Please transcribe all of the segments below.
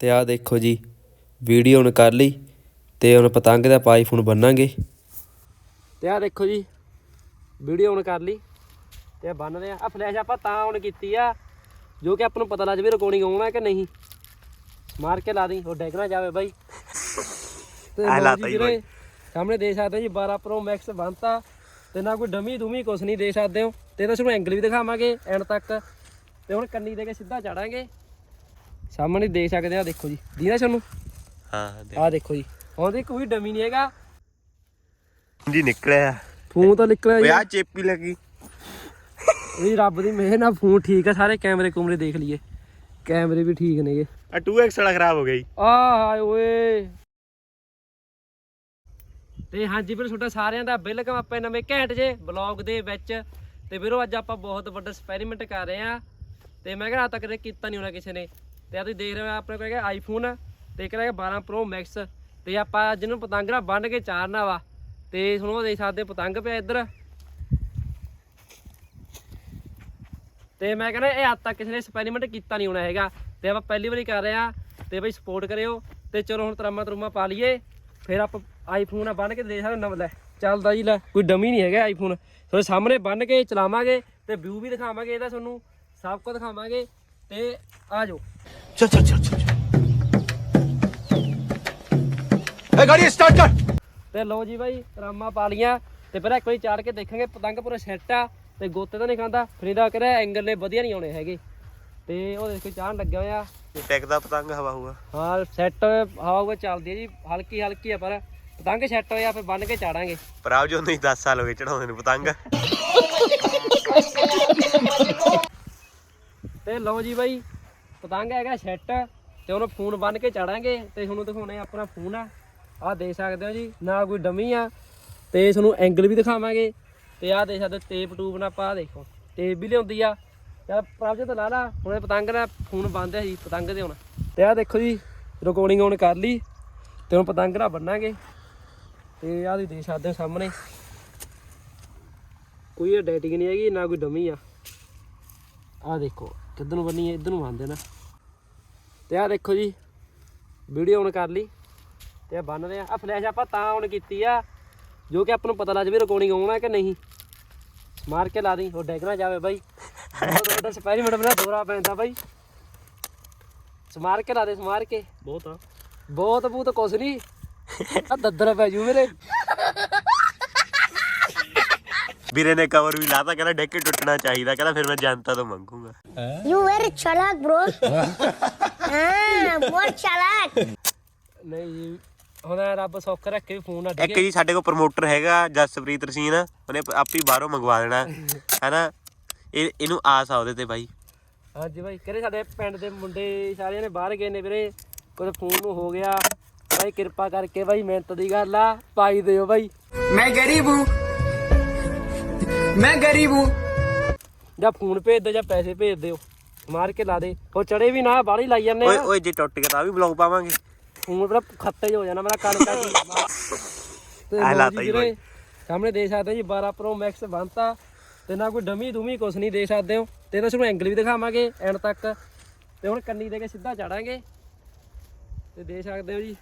ਤੇ ਆਹ ਦੇਖੋ ਜੀ ਵੀਡੀਓ ਹੁਣ ਕਰ ਲਈ ਤੇ ਹੁਣ ਪਤੰਗ ਦਾ ਪਾਈਫੋਨ ਬੰਨਾਂਗੇ। ਤੇ ਆਹ ਦੇਖੋ ਜੀ ਵੀਡੀਓ ਹੁਣ ਕਰ ਲਈ ਤੇ ਆ ਬੰਨਦੇ ਆ। ਆ ਫਲੈਸ਼ ਆਪਾਂ ਤਾਂ ਔਨ ਕੀਤੀ ਆ ਜੋ ਕਿ ਆਪਾਂ ਨੂੰ ਪਤਾ ਲੱਗ ਜਾਵੇ ਰਿਕਾਰਡਿੰਗ ਆਉਣਾ ਕਿ ਨਹੀਂ। ਮਾਰ ਕੇ ਲਾ ਦੀ ਉਹ ਡੈਗ ਨਾ ਜਾਵੇ ਬਾਈ। ਤੇ ਆ ਲਾਤਾ ਜੀ ਵੀਰੇ, ਸਾਹਮਣੇ ਦੇਖ ਸਕਦੇ ਜੀ 12 ਪ੍ਰੋ ਮੈਕਸ ਬੰਨਤਾ। ਤੇ ਨਾ ਕੋਈ ਡਮੀ ਦੁਮੀ ਕੁਛ ਨਹੀਂ ਦੇ ਸਕਦੇ ਹੋ। ਤੇ ਇਹਦਾ ਤੁਹਾਨੂੰ ਐਂਗਲ ਵੀ ਦਿਖਾਵਾਂਗੇ ਐਂਡ ਤੱਕ। ਤੇ ਹੁਣ ਕੰਨੀ ਦੇ ਕੇ ਸਿੱਧਾ ਚੜਾਂਗੇ। ਸਾਹਮਣੇ ਦੇਖ ਸਕਦੇ ਆ ਦੇਖੋ ਜੀ। ਦੀਨਾ ਤੁਹਾਨੂੰ ਹਾਂ ਆਹ ਦੇਖੋ ਜੀ। ਹੁਣ ਦੀ ਕੋਈ ਡਮੀ ਨਹੀਂ ਹੈਗਾ। ਜੀ ਨਿਕਲਿਆ। ਫੋਨ ਤਾਂ ਨਿਕਲਿਆ ਓਏ ਜੀ ਆ ਚੇਪੀ ਲੱਗੀ। ਇਹ ਰੱਬ ਦੀ ਮਿਹਰ ਨਾਲ ਫੋਨ ਠੀਕ ਆ ਸਾਰੇ ਕੈਮਰੇ ਕੁਮਰੇ ਦੇਖ ਲਈਏ। ਕੈਮਰੇ ਵੀ ਠੀਕ ਨੇਗੇ। ਆ 2x ਵਾਲਾ ਖਰਾਬ ਹੋ ਗਿਆ ਜੀ। ਆ ਹਾਏ ਓਏ। ਤੇ ਹਾਂਜੀ ਵੀਰੋ ਤੁਹਾਡਾ ਸਾਰਿਆਂ ਦਾ ਵੈਲਕਮ ਆਪਾਂ ਨਵੇਂ ਘੈਂਟ ਜੇ ਬਲੌਗ ਦੇ ਵਿੱਚ। ਤੇ ਵੀਰੋ ਅੱਜ ਆਪਾਂ ਬਹੁਤ ਵੱਡਾ ਐਕਸਪੈਰੀਮੈਂਟ ਕਰ ਰਹੇ ਆ। ਤੇ ਮੈਂ ਕਿਹਾ ਅੱਜ ਤੱਕ ਕਦੇ ਕੀਤਾ ਨਹੀਂ ਹੋਣਾ ਕਿਸੇ ਨੇ। ਤੇ ਆ ਤੁਸੀਂ ਦੇਖ ਰਹੇ ਹੋ, ਆਪਣੇ ਕੋਲ ਹੈਗਾ ਆਈਫੋਨ ਤੇ ਇੱਕ ਹੈਗਾ 12 ਪ੍ਰੋ ਮੈਕਸ ਤੇ ਆਪਾਂ ਜਿਹਨੂੰ ਪਤੰਗ ਨਾਲ ਬੰਨ ਕੇ ਚਾਰਨਾ ਵਾ ਤੇ ਤੁਹਾਨੂੰ ਉਹ ਦੇਖ ਸਕਦੇ ਪਤੰਗ ਪਿਆ ਇੱਧਰ। ਤੇ ਮੈਂ ਕਹਿੰਦਾ ਇਹ ਅੱਜ ਤੱਕ ਕਿਸੇ ਨੇ ਐਕਸਪੈਰੀਮੈਂਟ ਕੀਤਾ ਨਹੀਂ ਹੋਣਾ ਹੈਗਾ। ਤੇ ਆਪਾਂ ਪਹਿਲੀ ਵਾਰੀ ਕਰ ਰਹੇ ਆ ਤੇ ਬਈ ਸਪੋਰਟ ਕਰਿਓ ਤੇ ਚਲੋ ਹੁਣ ਤਰਾਮਾ ਤਰੁਮਾ ਪਾ ਲਈਏ। ਫਿਰ ਆਪਾਂ ਆਈਫੋਨ ਆ ਬੰਨ ਕੇ ਦੇਖ ਸਕਦੇ ਨਵ ਲੈ, ਚੱਲਦਾ ਜੀ ਲੈ, ਕੋਈ ਡਮੀ ਨਹੀਂ ਹੈਗਾ ਆਈਫੋਨ ਤੁਹਾਡੇ ਸਾਹਮਣੇ ਬੰਨ ਕੇ ਚਲਾਵਾਂਗੇ ਤੇ ਵਿਊ ਵੀ ਦਿਖਾਵਾਂਗੇ ਇਹਦਾ ਤੁਹਾਨੂੰ, ਸਭ ਕੁਝ ਦਿਖਾਵਾਂਗੇ ਤੇ ਆ ਜਾਓ। ਚੱਲ ਚੱਲ ਚੱਲ ਚੱਲ ए गाड़ी स्टार्ट कर ਤੇ ਲਓ ਜੀ ਬਾਈ ਤਰਾਮਾ ਪਾ ਲੀਆਂ ਤੇ ਪਹਿਲਾਂ ਇੱਕ ਵਾਰੀ ਚਾੜ ਕੇ ਦੇਖਾਂਗੇ ਪਤੰਗ ਪੂਰਾ ਸੈੱਟ ਆ ਤੇ ਗੋਤੇ ਤਾਂ ਨਹੀਂ ਖਾਂਦਾ ਫਿਰ ਇਹਦਾ ਕਿਹੜਾ ਐਂਗਲ ਨੇ ਵਧੀਆ ਨਹੀਂ ਆਉਣੇ ਹੈਗੇ ਤੇ ਉਹ ਦੇਖੋ ਚਾਹਣ ਲੱਗਿਆ ਹੋਇਆ ਟੈਕ ਦਾ ਪਤੰਗ ਹਵਾ ਹੋਊਗਾ ਹਾਂ ਸੈੱਟ ਹਵਾ ਚੱਲਦੀ ਹੈ ਜੀ ਹਲਕੀ ਹਲਕੀ ਆ ਪਰ ਪਤੰਗ ਸੈੱਟ ਹੋਇਆ ਫਿਰ ਬੰਨ ਕੇ ਚਾੜਾਂਗੇ ਪ੍ਰਾਪ ਜੋ ਨਹੀਂ 10 ਸਾਲ ਹੋ ਗਏ ਚੜਾਉਂਦੇ ਨੂੰ ਪਤੰਗ ਤੇ ਲਓ ਜੀ ਬਾਈ ਪਤੰਗ ਹੈਗਾ ਸੈੱਟ ਤੇ ਉਹਨੂੰ ਫੋਨ ਬੰਨ ਕੇ ਚੜਾਂਗੇ ਤੇ ਤੁਹਾਨੂੰ ਦਿਖਾਉਣੇ ਆਪਣਾ ਫੋਨ ਆ। ਆਹ ਦੇਖ ਸਕਦੇ ਹੋ ਜੀ, ਨਾ ਕੋਈ ਡਮੀ ਆ ਤੇ ਤੁਹਾਨੂੰ ਐਂਗਲ ਵੀ ਦਿਖਾਵਾਂਗੇ। ਤੇ ਆਹ ਦੇਖ ਸਕਦੇ ਹੋ ਟੇਪ ਟੂਬ ਨਾਲ ਪਾ ਦੇਖੋ ਟੇਪ ਵੀ ਲਿਆਉਂਦੀ ਆ। ਤੇ ਪ੍ਰਭਜੋਤ ਲਾ ਲਾ, ਹੁਣ ਇਹ ਪਤੰਗ ਨਾਲ ਫੋਨ ਬੰਦ ਹੈ ਜੀ, ਪਤੰਗ ਦੇ ਹੁਣ। ਤੇ ਆਹ ਦੇਖੋ ਜੀ ਰਿਕਾਰਡਿੰਗ ਔਨ ਕਰ ਲਈ ਤੇ ਹੁਣ ਪਤੰਗ ਨਾਲ ਬੰਨਾਂਗੇ। ਤੇ ਆਹ ਤੁਸੀਂ ਦੇਖ ਸਕਦੇ ਹੋ ਸਾਹਮਣੇ। ਕੋਈ ਡੈਟਿੰਗ ਨਹੀਂ ਹੈਗੀ, ਨਾ ਕੋਈ ਡਮੀ ਆ। ਆਹ ਦੇਖੋ। ਕਿੱਧਰ ਨੂੰ ਬੰਨੀ ਹੈ? ਇੱਧਰ ਨੂੰ ਬੰਨਦੇ ਨਾ। ਤੇ ਆਹ ਦੇਖੋ ਜੀ ਵੀਡੀਓ ਔਨ ਕਰ ਲਈ। ਤੇ ਆ ਬੰਨਦੇ ਆ। ਆ ਫਲੈਸ਼ ਆਪਾਂ ਤਾਂ ਔਨ ਕੀਤੀ ਆ ਜੋ ਕਿ ਆਪਾਂ ਨੂੰ ਪਤਾ ਲੱਗ ਜਾਵੇ ਰਿਕਾਰਡਿੰਗ ਆਉਣਾ ਕਿ ਨਹੀਂ। ਮਾਰ ਕੇ ਲਾ ਦੀ ਉਹ ਡੈਗ ਨਾ ਜਾਵੇ ਬਾਈ। ਬਹੁਤ ਵੱਡਾ ਐਕਸਪੈਰੀਮੈਂਟ ਬਣਾ ਦੋਰਾ ਪੈਂਦਾ ਬਾਈ। ਸਮਾਰ ਕੇ ਲਾ ਦੇ ਸਮਾਰ ਕੇ। ਬਹੁਤ ਆ। ਬਹੁਤ ਬੂਤ ਕੁਛ ਨਹੀਂ ਆ ਦੱਦਰ ਪੈ ਜੂ ਮੇਰੇ। ਵੀਰੇ ਨੇ ਕਵਰ ਵੀ ਲਾਤਾ ਕਹਿੰਦਾ ਡੈਕ ਟੁੱਟਣਾ ਚਾਹੀਦਾ ਕਹਿੰਦਾ ਫਿਰ ਮੈਂ ਜਨਤਾ ਤੋਂ ਮੰਗੂਗਾ। ਯੂ ਵੈਰ ਚਲਾਕ ਬ੍ਰੋ ਹਾਂ ਬਹੁਤ ਚਲਾਕ ਨਹੀਂ ਹੁਣ ਰੱਬ ਸੁੱਖ ਰੱਖੇ ਵੀ ਫੋਨ ਨਾ ਇੱਕ ਜੀ ਸਾਡੇ ਕੋਲ ਪ੍ਰਮੋਟਰ ਹੈਗਾ ਜਸਪ੍ਰੀਤ ਰਸੀਨ ਉਹਨੇ ਆਪੀ ਬਾਹਰੋਂ ਮੰਗਵਾ ਦੇਣਾ ਹੈਨਾ? ਇਹ ਇਹਨੂੰ ਆਸ ਆ ਉਹਦੇ ਤੇ ਬਾਈ। ਹਾਂਜੀ ਬਾਈ ਕਹਿੰਦੇ ਸਾਡੇ ਪਿੰਡ ਦੇ ਮੁੰਡੇ ਸਾਰਿਆਂ ਨੇ ਬਾਹਰ ਗਏ ਨੇ ਵੀਰੇ ਕੋਈ ਫੋਨ ਨੂੰ ਹੋ ਗਿਆ। ਬਾਈ ਕਿਰਪਾ ਕਰਕੇ ਬਾਈ ਮਿਹਨਤ ਦੀ ਗੱਲ ਆ ਪਾਈ ਦਿਓ ਬਾਈ। ਮੈਂ ਗਰੀਬ ਹੂੰ। मैं गरीब हूँ ਜਾਂ ਫੋਨ ਭੇਜ ਦਿਓ ਜਾਂ ਪੈਸੇ ਭੇਜ ਦਿਓ ਮਾਰ ਕੇ ਲਾ ਦੇ ਉਹ ਚੜੇ ਵੀ ਨਾ ਬਾਹਲੀ ਲਾਈ ਜਾਂਦੇ ਓਏ ਆ ਓਏ ਜੇ ਟੁੱਟ ਗਿਆ ਤਾਂ ਵੀ ਬਲੌਗ ਪਾਵਾਂਗੇ ਫੋਨ ਬੜਾ ਖੱਤੇ 'ਚ ਹੋ ਜਾਣਾ ਮੇਰਾ ਕੰਨ ਕਾ ਤੇ ਆ ਲਓ ਲਾਤਾ ਜੀ ਜੀ ਵੀਰੇ, ਸਾਹਮਣੇ ਦੇਖ ਸਕਦੇ ਹੋ ਜੀ 12 ਪ੍ਰੋ ਮੈਕਸ ਬੰਤਾ ਤੇ ਨਾ ਕੋਈ ਡਮੀ ਦੁਮੀ ਕੁਛ ਨਹੀਂ ਦੇਖ ਸਕਦੇ ਹੋ ਤੇ ਇਹਨਾਂ ਤੁਹਾਨੂੰ ਐਂਗਲ ਵੀ ਦਿਖਾਵਾਂਗੇ ਐਂਡ ਤੱਕ ਤੇ ਹੁਣ ਕੰਨੀ ਦੇ ਕੇ ਸਿੱਧਾ ਚਾੜਾਂਗੇ ਤੇ ਦੇਖ ਸਕਦੇ ਹੋ ਜੀ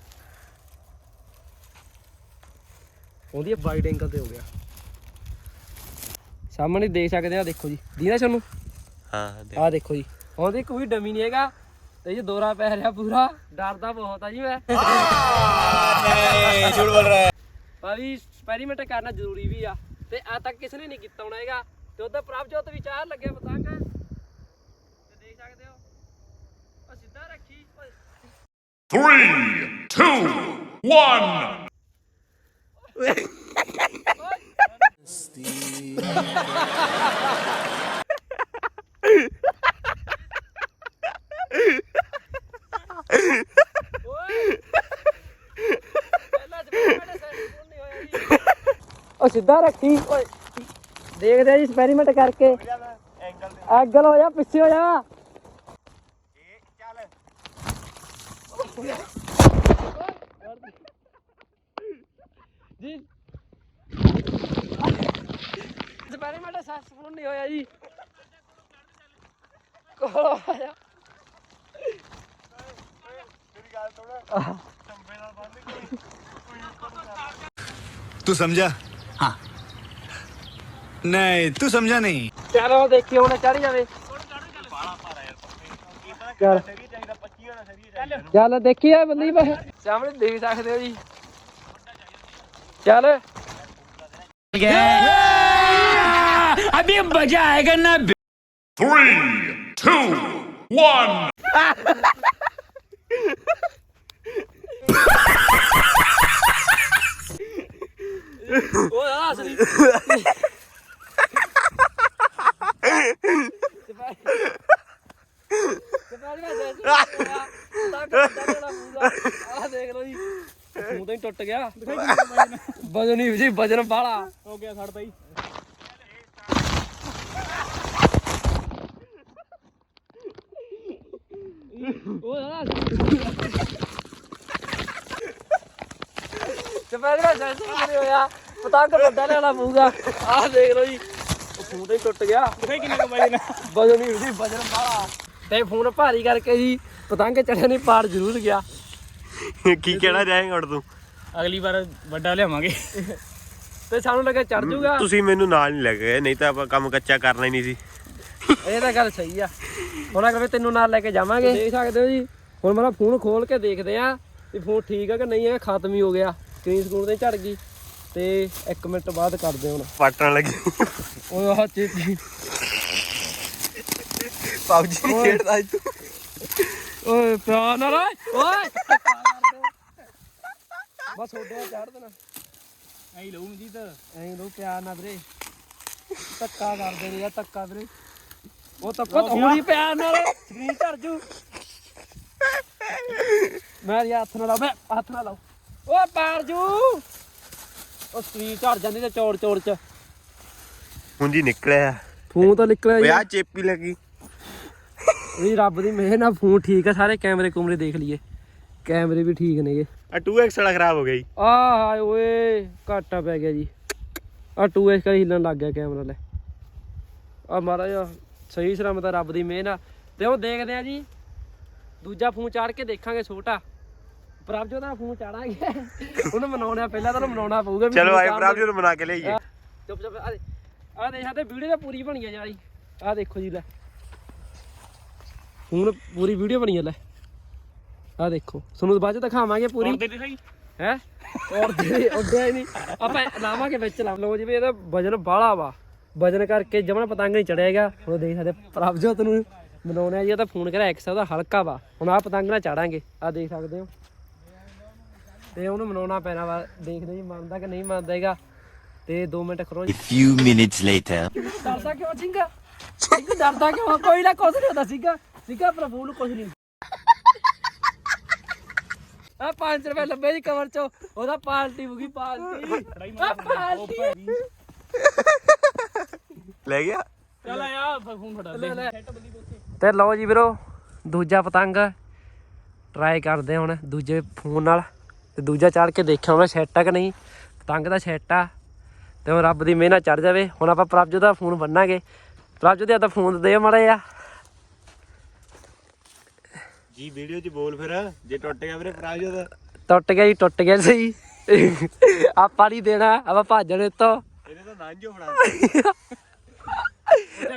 ਉਹਦੀ ਵਾਈਡ ਐਂਗਲ ਤੇ ਹੋ ਗਿਆ ਸਾਹਮਣੇ ਦੇਖ ਸਕਦੇ ਆ ਦੇਖੋ ਜੀ। ਦੀਦਾ ਤੁਹਾਨੂੰ ਹਾਂ ਆ ਦੇਖੋ ਜੀ। ਉਹਦੀ ਕੋਈ ਡਮੀ ਨਹੀਂ ਹੈਗਾ। ਤੇ ਜੀ ਦੋਰਾ ਪੈ ਰਿਹਾ ਪੂਰਾ। ਡਰਦਾ ਬਹੁਤ ਆ ਜੀ ਮੈਂ। ਨਹੀਂ ਬੋਲ ਰਿਹਾ ਭਾਈ ਐਕਸਪੈਰੀਮੈਂਟ ਕਰਨਾ ਜ਼ਰੂਰੀ ਵੀ ਆ। ਤੇ ਆ ਤੱਕ ਕਿਸੇ ਨੇ ਨਹੀਂ ਕੀਤਾ ਹੋਣਾ ਹੈਗਾ। ਤੇ ਉਹਦਾ ਪ੍ਰਭਜੋਤ ਵਿਚਾਰ ਲੱਗੇ ਪਤੰਗ। ਤੇ ਦੇਖ ਸਕਦੇ ਹੋ। ਉਹ ਸਿੱਧਾ ਰੱਖੀ। ਓਏ Three, two, one. ਓਏ ਉਹ ਸਿੱਧਾ ਰੱਖੀ। ਓਏ। ਦੇਖਦੇ ਆ ਜੀ ਐਕਸਪੈਰੀਮੈਂਟ ਕਰਕੇ। ਐਂਗਲ ਹੋ ਜਾ, ਪਿੱਛੇ ਹੋ ਜਾ। ਜੀ। ਭੈਣੇ ਮੇਰਾ ਸੈਕਸਫੋਨ ਨਹੀਂ ਹੋਇਆ ਜੀ। ਕੋਲ ਆਇਆ ਮੇਰੀ ਗੱਲ ਥੋੜਾ ਚੰਬੇ ਨਾਲ ਬੰਨ ਕੋਈ ਤੂੰ ਸਮਝਾ ਹਾਂ। ਨਹੀਂ ਤੂੰ ਸਮਝਾ ਨਹੀਂ। ਚਲੋ ਦੇਖੀ ਹੁਣ ਚੜ ਜਾਵੇ। ਚੱਲ। ਚੱਲ ਦੇਖੀ ਆ ਬੰਦੀ ਬਸ ਸਾਹਮਣੇ ਦੇਖ ਸਕਦੇ ਹੋ ਜੀ। ਚੱਲ। ਗਿਆ अभी मजा आएगा ना Three, two, one. ਉਹ ਆ ਅਸਲੀ ਆ ਦੇਖ ਲਓ ਜੀ ਮੂੰਹ ਤਾਂ ਹੀ ਟੁੱਟ ਗਿਆ ਵਜਨ ਹੀ ਜੀ ਵਜਨ ਬਾਲਾ ਹੋ ਗਿਆ ਛੱਡਦਾ ਹੀ ਨਹੀਂ ਹੋਇਆ। ਪਤੰਗ ਵੱਡਾ ਲੈਣਾ ਪਊਗਾ। ਆ ਦੇਖ ਲਓ ਜੀ ਉਹ ਫੋਨ ਤਾਂ ਹੀ ਟੁੱਟ ਗਿਆ। ਦਿਖਾਈ ਕਿੰਨਾ ਕਮਾਈ ਨਾ ਵਜਨ ਹੀ ਜੀ ਵਜਨ ਬਾਲਾ ਤੇ ਫੋਨ ਭਾਰੀ ਕਰਕੇ ਜੀ ਪਤੰਗ ਚੜਿਆ ਨਹੀਂ ਪਾੜ ਜ਼ਰੂਰ ਗਿਆ। ਕੀ ਕਹਿਣਾ ਚਾਹੇਂਗਾ ਹੁਣ ਤੂੰ? ਅਗਲੀ ਵਾਰ ਵੱਡਾ ਲਿਆਵਾਂਗੇ। ਤੇ ਸਾਨੂੰ ਲੱਗਾ ਚੜ ਜੂਗਾ। ਤੁਸੀਂ ਮੈਨੂੰ ਨਾਲ ਨਹੀਂ ਲੈ ਗਏ ਨਹੀਂ ਤਾਂ ਆਪਾਂ ਕੰਮ ਕੱਚਾ ਕਰਨਾ ਹੀ ਨਹੀਂ ਸੀ। ਇਹ ਤਾਂ ਗੱਲ ਸਹੀ ਆ। ਹੁਣ ਅਗਰ ਤੈਨੂੰ ਨਾਲ ਲੈ ਕੇ ਜਾਵਾਂਗੇ। ਦੇਖ ਸਕਦੇ ਹੋ ਜੀ। ਹੁਣ ਮੇਰਾ ਫੋਨ ਖੋਲ ਕੇ ਦੇਖਦੇ ਆ ਵੀ ਫੋਨ ਠੀਕ ਆ ਕਿ ਨਹੀਂ ਹੈ ਖਤਮ ਹੀ ਹੋ ਗਿਆ। ਸਕਰੀਨ ਸਕੂਨ ਤੇ ਝੜ ਗਈ। ਤੇ 1 ਮਿੰਟ ਬਾਅਦ ਕਰਦੇ ਹੁਣ। ਪਟਣ ਲੱਗੀ। ਓਏ ਆਹ ਚੀਜ਼ ਪਬਜੀ ਨਹੀਂ ਖੇਡਦਾ ਤੂੰ। ਓਏ ਪਿਆਰ ਨਾਲ ਓਏ ਓਏ। ਬਸ ਹੋਡੇ ਚੜ ਦੇਣਾ। ਐਂ ਲਊ ਮਜੀਦ ਐਂ ਲੋ ਪਿਆਰ ਨਾਲ ਵੀਰੇ। ਧੱਕਾ ਕਰਦੇ ਨੇ ਯਾ ਧੱਕਾ ਵੀਰੇ। ਉਹ ਤਾਂ ਹੋਣੀ ਪਿਆਰ ਨਾਲ। ਸਕਰੀਨ ਝੜ ਜੂ ਮੈਂ ਯਾ ਹੱਥ ਨਾਲ ਲਾਓ ਮੈਂ ਹੱਥ ਨਾਲ ਲਾਓ। ਓ ਪਾਰ ਜੂ ਉਹ ਸਕਰੀਨ ਝੜ ਜਾਂਦੀ ਤੇ ਚੌੜ ਚੌੜ ਚ। ਹੁਣ ਜੀ ਨਿਕਲਿਆ। ਫੋਨ ਤਾਂ ਨਿਕਲਿਆ ਵਿਆਹ ਚੇਪੀ ਲੱਗੀ। ਵੀ ਰੱਬ ਦੀ ਮਿਹਰ ਨਾਲ ਫੋਨ ਠੀਕ ਆ ਸਾਰੇ ਕੈਮਰੇ ਕੁਮਰੇ ਦੇਖ ਲਈਏ। ਕੈਮਰੇ ਵੀ ਠੀਕ ਨੇਗੇ। ਆ 2x ਵਾਲਾ ਖਰਾਬ ਹੋ ਗਿਆ ਜੀ। ਆ ਹਾਏ ਓਏ ਘਾਟਾ ਪੈ ਗਿਆ ਜੀ। ਆ 2S ਕਰੀ ਹਿੱਲਣ ਲੱਗ ਗਿਆ ਕੈਮਰਾ ਲੈ। ਆ ਮਹਾਰਾਜ ਸਹੀ ਸਲਾਮਤ ਆ ਰੱਬ ਦੀ ਮਿਹਰ ਨਾਲ ਤੇ ਉਹ ਦੇਖਦੇ ਆ ਜੀ ਦੂਜਾ ਫੋਨ ਚਾੜ ਕੇ ਦੇਖਾਂਗੇ ਛੋਟਾ। ਪ੍ਰਭਜੋਤ ਦਾ ਫੋਨ ਚਾੜਾਂਗੇ। ਉਹਨੂੰ ਮਨਾਉਣਾ ਪਹਿਲਾਂ ਤਾਂ ਉਹਨੂੰ ਮਨਾਉਣਾ ਪਊਗਾ ਵੀ ਚਲੋ ਆਏ ਚਾੜ ਪ੍ਰਭ ਜੀ ਨੂੰ ਮਨਾ ਕੇ ਲਈਏ ਆ, ਚੁੱਪ ਚੁੱਪ ਆ ਦੇ ਆ ਦੇਖ ਤੇ ਵੀਡੀਓ ਤਾਂ ਪੂਰੀ ਬਣੀ ਆ ਯਾਰੀ ਆ ਦੇਖੋ ਜੀ ਲੈ। ਹੁਣ ਪੂਰੀ ਵੀਡੀਓ ਬਣੀ ਆ ਲੈ। ਆ ਦੇਖੋ ਤੁਹਾਨੂੰ ਬਾਅਦ ਚ ਦਿਖਾਵਾਂਗੇ ਪੂਰੀ। ਦੇ ਦਿਖਾਈ। ਹੈ? ਔਰ ਦੇ ਉੱਡਿਆ ਹੀ ਨਹੀਂ। ਆਪਾਂ ਲਾਵਾਂਗੇ ਵਿੱਚ ਲਾ। ਲਓ ਜਿਵੇਂ ਇਹਦਾ ਵਜਨ ਬਾਹਲਾ ਵਾ। ਵਜਨ ਕਰਕੇ ਜਮਨ ਪਤੰਗ ਨਹੀਂ ਚੜਿਆਗਾ। ਹੁਣ ਦੇਖ ਸਕਦੇ ਪ੍ਰਭਜੋਤ ਨੂੰ ਮਨਾਉਣਾ ਜੀ ਉਹਦਾ ਫੋਨ ਕਰਿਆ ਇੱਕ ਉਹਦਾ ਹਲਕਾ ਵਾ। ਹੁਣ ਆ ਪਤੰਗ ਨਾਲ ਚਾੜਾਂਗੇ। ਆ ਦੇਖ ਸਕਦੇ ਹੋ। ਤੇ ਉਹਨੂੰ ਮਨਾਉਣਾ ਪੈਣਾ ਵਾ। ਦੇਖਦੇ ਜੀ ਮੰਨਦਾ ਕਿ ਨਹੀਂ ਮੰਨਦਾ ਹੈਗਾ। ਤੇ 2 ਮਿੰਟ ਖਰੋ A few minutes later. ਡਰਦਾ ਕਿਉਂ ਸਿੰਘਾ ਸਿੰਘ ਡਰਦਾ ਕਿਉਂ? ਕੋਈ ਨਾ ਕੁਛ ਨਹੀਂ ਹੁੰਦਾ ਸਿੰਘਾ ਸਿੰਘਾ ਪ੍ਰਭੂ ਨੂੰ ਕੁਛ ਨਹੀਂ। ਆ 5 ਰੁਪਏ ਲੱਭੇ ਜੀ ਕਵਰ ਚੋਂ। ਉਹਦਾ ਪਾਲਟੀ ਹੋ ਗਈ ਪਾਲਟੀ। ਆ ਪਾਲਟੀ। ਲੈ ਗਿਆ? ਚੱਲ ਆ ਫੋਨ ਫੜਾ ਲੈ ਲੈ। ਤੇ ਲਓ ਜੀ ਵੀਰੋ ਦੂਜਾ ਪਤੰਗ। ਟਰਾਈ ਕਰਦੇ ਹੁਣ ਦੂਜੇ ਫੋਨ ਨਾਲ। ਤੇ ਦੂਜਾ ਚੜ ਕੇ ਦੇਖਿਆ ਹੁਣ ਸੈੱਟ ਆ ਕਿ ਨਹੀਂ। ਪਤੰਗ ਦਾ ਸੈੱਟ ਆ। ਤੇ ਹੁਣ ਰੱਬ ਦੀ ਮਿਹਰ ਚੜ ਜਾਵੇ। ਹੁਣ ਆਪਾਂ ਪ੍ਰਭਜੋਤ ਦਾ ਫੋਨ ਬੰਨਾਂਗੇ। ਪ੍ਰਭਜੋਤ ਦਾ ਤਾਂ ਫੋਨ ਦੇ ਮੜੇ ਆ ਜੀ ਵੀਡੀਓ 'ਚ ਬੋਲ ਫਿਰ। ਜੇ ਟੁੱਟ ਗਿਆ ਵੀਰੇ ਪ੍ਰਭ ਜੀ ਦਾ ਟੁੱਟ ਗਿਆ ਜੀ ਟੁੱਟ ਗਿਆ ਸਹੀ। ਆਪਾਂ ਨਹੀਂ ਦੇਣਾ ਆਪਾਂ ਭੱਜਣ ਇਹਨੇ ਤਾਂ ਨਾਂਝੋ ਫੜਾ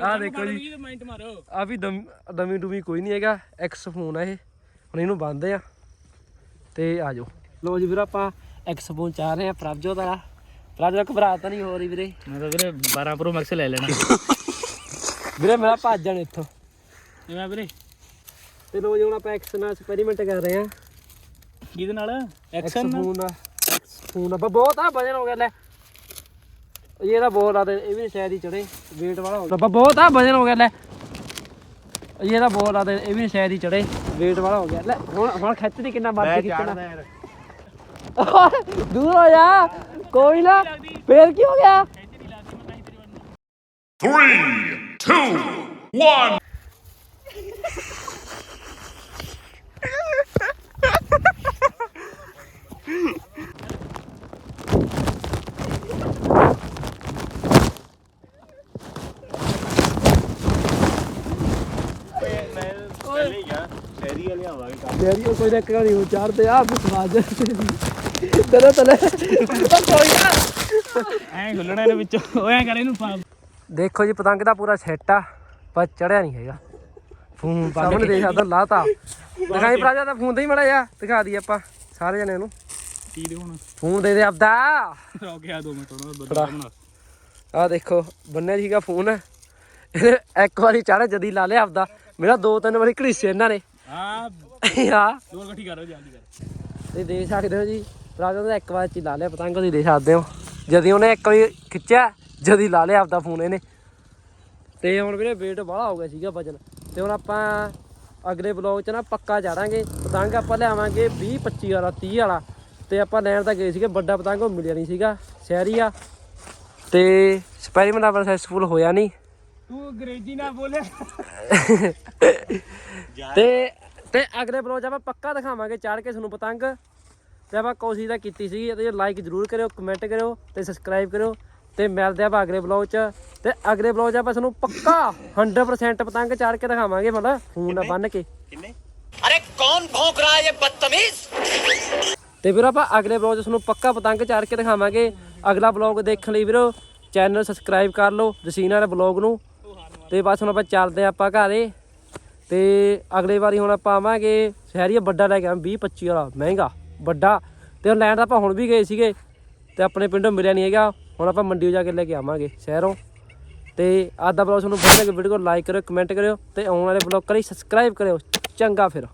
ਆ ਦੇਖੋ ਜੀ। 20 ਮਿੰਟ ਮਾਰੋ। ਆ ਵੀ ਦਮ ਦਮੀ ਡੂਮੀ ਕੋਈ ਨਹੀਂ ਹੈਗਾ ਐਕਸ ਫੋਨ ਆ ਇਹ। ਹੁਣ ਇਹਨੂੰ ਬੰਨਦੇ ਆ। ਤੇ ਆ ਜਾਓ। ਲੋ ਜੀ ਵੀਰ ਆਪਾਂ ਐਕਸ ਫੋਨ ਚਾਹ ਰਹੇ ਆ ਪ੍ਰਭਜੋਤ ਵਾਲਾ ਪ੍ਰਭਜੋਤ ਘਬਰਾਹਟ ਤਾਂ ਨਹੀਂ ਹੋ ਰਹੀ ਵੀਰੇ। ਮੈਂ ਤਾਂ ਵੀਰੇ 12 ਪ੍ਰੋ ਮੈਕਸ ਲੈ ਲੈਣਾ। ਵੀਰੇ ਮੇਰਾ ਭੱਜਣ ਇੱਥੋਂ। ਜਿਵੇਂ ਵੀਰੇ? ਤੇ ਲੋ ਜੀ ਹੁਣ ਆਪਾਂ ਐਕਸ ਨਾਲ ਐਕਸਪੈਰੀਮੈਂਟ ਕਰ ਰਹੇ ਆ ਕਿਹਦੇ ਨਾਲ? ਐਕਸ ਫੋਨ ਫੋਨ ਆ ਬਹੁਤ ਆ ਵਜਨ ਹੋ ਗਿਆ ਲੈ। ਇਹ ਤਾਂ ਬਹੁਤ ਆ ਤੇ ਇਹ ਵੀ ਸ਼ਾਇਦ ਹੀ ਚੜੇ weight ਵਾਲਾ ਹੋ ਗਿਆ। ਬਹੁਤ ਆ ਵਜਨ ਹੋ ਗਿਆ ਲੈ। ਇਹ ਤਾਂ ਬਹੁਤ ਆ ਤੇ ਇਹ ਵੀ ਸ਼ਾਇਦ ਹੀ ਚੜੇ weight ਵਾਲਾ ਹੋ ਗਿਆ। ਲੈ ਹੁਣ ਹੁਣ ਖਿੱਚ ਦੀ ਕਿੰਨਾ ਮਰਜ਼ੀ ਖਿੱਚਣਾ। ਦੂਰ ਹੋ ਜਾ। ਕੋਈ ਨਾ ਫੇਰ ਕੀ ਹੋ ਗਿਆ? 3 2 1 ਡੈਰੀਆ ਲਿਆਵਾਂਗੇ ਕੱਲ ਡੈਰੀ ਉਹ ਕੋਈ ਨਾ ਇੱਕ ਘੜੀ ਉਹ ਚੜਦੇ ਆ ਵੀ ਸਵਾਜ ਤੇਰੇ ਤਲੇ ਐਂ ਖੁੱਲਣਾ ਇਹਦੇ ਵਿੱਚੋਂ ਉਹ ਐਂ ਕਰ ਇਹਨੂੰ ਪਾ ਦੇਖੋ ਜੀ ਪਤੰਗ ਦਾ ਪੂਰਾ ਸੈੱਟ ਆ ਪਰ ਚੜਿਆ ਨਹੀਂ ਹੈਗਾ। ਫੋਨ ਬੰਦ ਸਾਹਮਣੇ ਦੇਖ ਆਦਾ ਲਾਤਾ। ਦਿਖਾਈ ਭਰਾ ਦਾ ਫੋਨ ਤੇ ਹੀ ਮੜਾ ਜਾ ਦਿਖਾ ਦੀ ਆਪਾਂ ਸਾਰੇ ਜਣੇ ਨੂੰ ਕੀ ਦੇ ਹੁਣ? ਫੋਨ ਦੇ ਦੇ ਆਪਦਾ। ਰੋਕ ਗਿਆ 2 ਮਿੰਟ ਦਾ ਬੰਦਾ ਆ ਦੇਖੋ ਬੰਨਿਆ ਸੀਗਾ ਫੋਨ। ਇੱਕ ਵਾਰੀ ਚੜਾ ਜਦੀ ਲਾ ਲਿਆ ਆਪਦਾ। ਮੇਰਾ ਦੋ ਤਿੰਨ ਵਾਰੀ ਘੜੀਸੇ ਇਹਨਾਂ ਨੇ। ਆ ਆ ਦੋ ਇਕੱਠੀ ਕਰੋ ਜਲਦੀ ਕਰ। ਤੁਸੀਂ ਦੇਖ ਸਕਦੇ ਹੋ ਜੀ ਰਾਜਾ ਦਾ ਇੱਕ ਵਾਰ ਚ ਹੀ ਲਾ ਲਿਆ ਪਤੰਗ ਤੁਸੀਂ ਦੇਖ ਸਕਦੇ ਹੋ। ਜਦੀ ਉਹਨੇ ਇੱਕ ਵਾਰੀ ਖਿੱਚਿਆ ਜਦੀ ਲਾ ਲਿਆ ਆਪਦਾ ਫੋਨ ਇਹਨੇ। ਤੇ ਹੁਣ ਵੀਰੇ weight ਬਾਹਲਾ ਹੋ ਗਿਆ ਸੀਗਾ ਵਜਨ। ਤੇ ਹੁਣ ਆਪਾਂ ਅਗਲੇ ਬਲੌਗ 'ਚ ਨਾ ਪੱਕਾ ਚਾੜਾਂਗੇ ਪਤੰਗ ਆਪਾਂ ਲਿਆਵਾਂਗੇ 20 25 ਵਾਲਾ 30 ਵਾਲਾ। ਤੇ ਆਪਾਂ ਲੈਣ ਤਾਂ ਗਏ ਸੀਗੇ ਵੱਡਾ ਪਤੰਗ ਉਹ ਮਿਲਿਆ ਨਹੀਂ ਸੀਗਾ ਸ਼ਹਿਰੀ ਆ ਤੇ ਐਕਸਪੈਰੀਮੈਂਟ ਆਪਣਾ ਸਕਸੈਸਫੁਲ ਹੋਇਆ ਨਹੀਂ। ਤੂੰ ਅੰਗਰੇਜ਼ੀ ਨਾ ਬੋਲਿਆ ਤੇ ਤੇ ਅਗਲੇ ਬਲੌਗ 'ਚ ਆਪਾਂ ਪੱਕਾ ਦਿਖਾਵਾਂਗੇ ਚਾੜ ਕੇ ਤੁਹਾਨੂੰ ਪਤੰਗ। ਤੇ ਆਪਾਂ ਕੋਸ਼ਿਸ਼ ਤਾਂ ਕੀਤੀ ਸੀ ਤੇ ਲਾਈਕ ਜ਼ਰੂਰ ਕਰਿਓ ਕਮੈਂਟ ਕਰਿਓ ਤੇ ਸਬਸਕ੍ਰਾਈਬ ਕਰਿਓ। ਤੇ ਮਿਲਦੇ ਆਪਾਂ ਅਗਲੇ ਬਲੌਗ 'ਚ। ਤੇ ਅਗਲੇ ਬਲੌਗ 'ਚ ਆਪਾਂ ਤੁਹਾਨੂੰ ਪੱਕਾ 100% ਪਤੰਗ ਚਾੜ ਕੇ ਦਿਖਾਵਾਂਗੇ ਮਤਲਬ ਫੋਨ ਨਾਲ ਬੰਨ ਕੇ। ਕਿੰਨੇ? ਤੇ ਵੀਰੋ ਆਪਾਂ ਅਗਲੇ ਬਲੌਗ 'ਚ ਤੁਹਾਨੂੰ ਪੱਕਾ ਪਤੰਗ ਚਾੜ ਕੇ ਦਿਖਾਵਾਂਗੇ। ਅਗਲਾ ਬਲੌਗ ਦੇਖਣ ਲਈ ਵੀਰੋ ਚੈਨਲ ਸਬਸਕ੍ਰਾਈਬ ਕਰ ਲਓ ਜਸੀਨਾ ਵਾਲੇ ਬਲੌਗ ਨੂੰ। ਤੇ ਬਸ ਹੁਣ ਆਪਾਂ ਚੱਲਦੇ ਹਾਂ ਆਪਾਂ ਘਰੇ ਤੇ ਅਗਲੇ ਵਾਰੀ ਹੁਣ ਆਪਾਂ ਆਵਾਂਗੇ ਸ਼ਹਿਰੀਆ ਵੱਡਾ ਲੈ ਕੇ ਆਵਾਂ 20 25 ਵਾਲਾ, ਮਹਿੰਗਾ, ਵੱਡਾ। ਤੇ ਉਹ ਲੈਣ ਤਾਂ ਆਪਾਂ ਹੁਣ ਵੀ ਗਏ ਸੀਗੇ ਤੇ ਆਪਣੇ ਪਿੰਡੋਂ ਮਿਲਿਆ ਨਹੀਂ ਹੈਗਾ। ਹੁਣ ਆਪਾਂ ਮੰਡੀ ਜਾ ਕੇ ਲੈ ਕੇ ਆਵਾਂਗੇ ਸ਼ਹਿਰੋਂ। ਤੇ ਅੱਜ ਦਾ ਬਲੌਗ ਤੁਹਾਨੂੰ ਵਧੀਆ ਲੱਗੇ ਵੀਡੀਓ ਨੂੰ ਲਾਈਕ ਕਰਿਓ ਕਮੈਂਟ ਕਰਿਓ ਤੇ ਆਉਣ ਵਾਲੇ ਬਲੌਗ ਕਰੀ ਸਬਸਕ੍ਰਾਈਬ ਕਰਿਓ। ਚੰਗਾ ਫਿਰ।